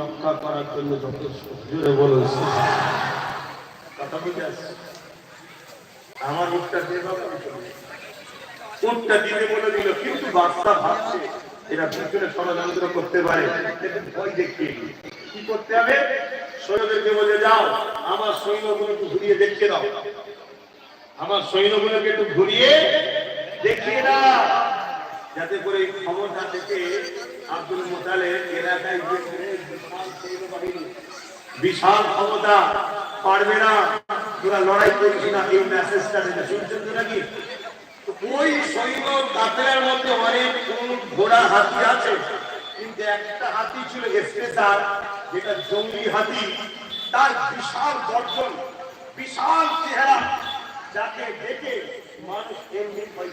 রক্ষা করার জন্য যথেষ্ট। জোরে আমার বলে দিল, কিন্তু বাচ্চা ভাবছে, এরা ষড়যন্ত্র করতে পারে। ভয় দেখিয়ে। কি করতে হবে? সৈন্যদেরকে বলে, যাও, আমার সৈন্যগুলো একটু ঘুরিয়ে দেখিয়ে দাও। আমার সৈন্যগুলোকে একটু ঘুরিয়ে দেখিয়ে দাও। যাতে করে এই ক্ষমতা থেকে আব্দুল মোতালের এলাকায় বিশাল ক্ষমতা পারবে না, তোরা লড়াই করিস না, এই মেসেজটা দেবে। শুনছেন তো নাকি? ওই সৈন্য কাপের মধ্যে অনেক ঘোড়া হাতি আছে, কিন্তু একটা হাতি ছিল স্পেশাল, যেটা জঙ্গলি হাতি। তার বিশাল গর্জন, বিশাল চেহারা, যাকে দেখে মানুষ এমনি ভয়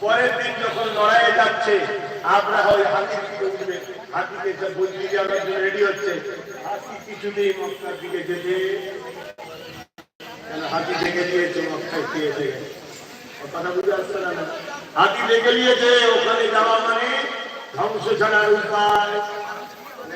পরের দিন যখন যাচ্ছে হাতির দিকে উঠবে হাতিকে যে বলছি যে আমরা রেডি হচ্ছে। হাতি কিছুতেই মক্কার দিকে যেতে হাতি দেখে দিয়েছে মক্কায় কথা বুঝে আসছে না? হাতি দেখে নিয়েছে, ওখানে যাওয়া মানে ধ্বংস ছাড়ার উপায়।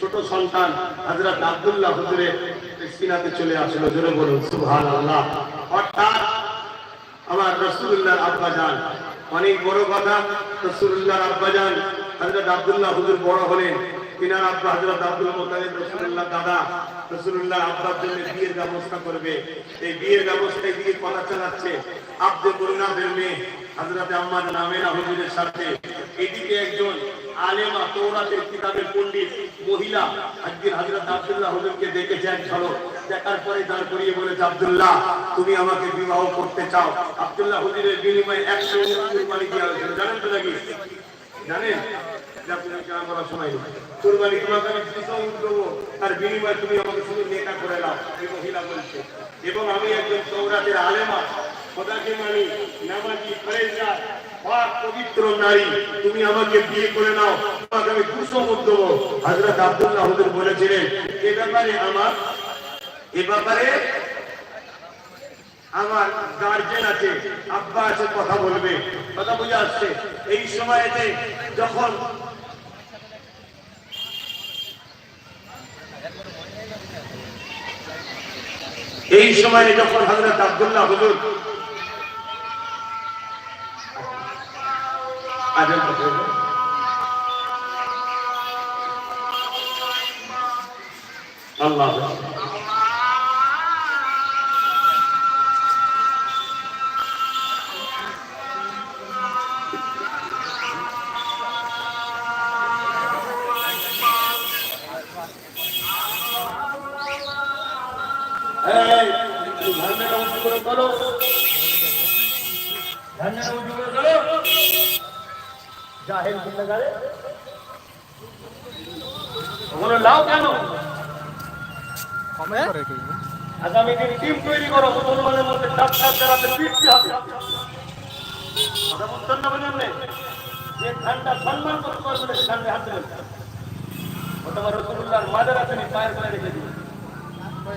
ছোট সন্তান হজরত আব্দুল্লাহ হুজুরের সিনাতে চলে আসলো, জোরে বলুন সুহান আল্লাহ অর্থাৎ আমার রসুল্লাহর আব্বা যান অনেক বড় কথা রসুল্লাহর আব্বা যান হজরত আব্দুল্লাহ হুজুর বড় হলেন। তিনার আব্বা হজরত আব্দুল দাদা আব্বার জন্য বিয়ের ব্যবস্থা করবে। এই বিয়ের ব্যবস্থায় দিয়ে কথা চালাচ্ছে। আব্দুল করুণাদের মেয়ে হজরত হুজুরের সাথে এদিকে একজন আলেমা তৌরাতের কিতাবের পণ্ডিত, মহিলা একদিন হজরত আব্দুল্লাহ হুজুরকে দেখেছে এক ঝলক। দেখার পরে দাঁড় করিয়ে বলেছে আব্দুল্লাহ, তুমি আমাকে বিবাহ করতে চাও। আব্দুল্লাহ হুজুরের বিনিময়ে একশো কুরবানি দেওয়া হয়েছিল জানেন তো নাকি? জানেন? তার এবং আমি একজন সৌরাতের আলেমা। খোদাকে মানি নামাজি ফরেজা পাক, পবিত্র নারী, তুমি আমাকে বিয়ে করে নাও। তোমাকে আমি মুখ দেবো। হাজরত আব্দুল্লাহ হুজুর বলেছিলেন, এ ব্যাপারে আমার, এ ব্যাপারে আমার গার্জেন আছে, আব্বা আছে, কথা বলবে। কথা বুঝে আসছে। এই সময়তে যখন এই সময়ে যখন হজরত আব্দুল্লাহ হুজুর আজম কথা বলব। আল্লাহ ঝান্ডাটা উঁচু করে তোলো। ঝান্ডাটা উঁচু করে তোলো। জাহেল গুন্ডাগারে। ওগুলো লাও কেন? আগামী দিন টিম তৈরি করো মুসলমানের মধ্যে চাপ চাপ চালাতে পিটতে হবে। কথা বুঝছেন না বুঝলেন না? যে ঠান্ডা সম্মান করতে পারবে না সে ঠান্ডা হাত দেবেন অথবা রসুল্লাহর মাদার আসেনি পায়ের পায়ে রেখে দিবে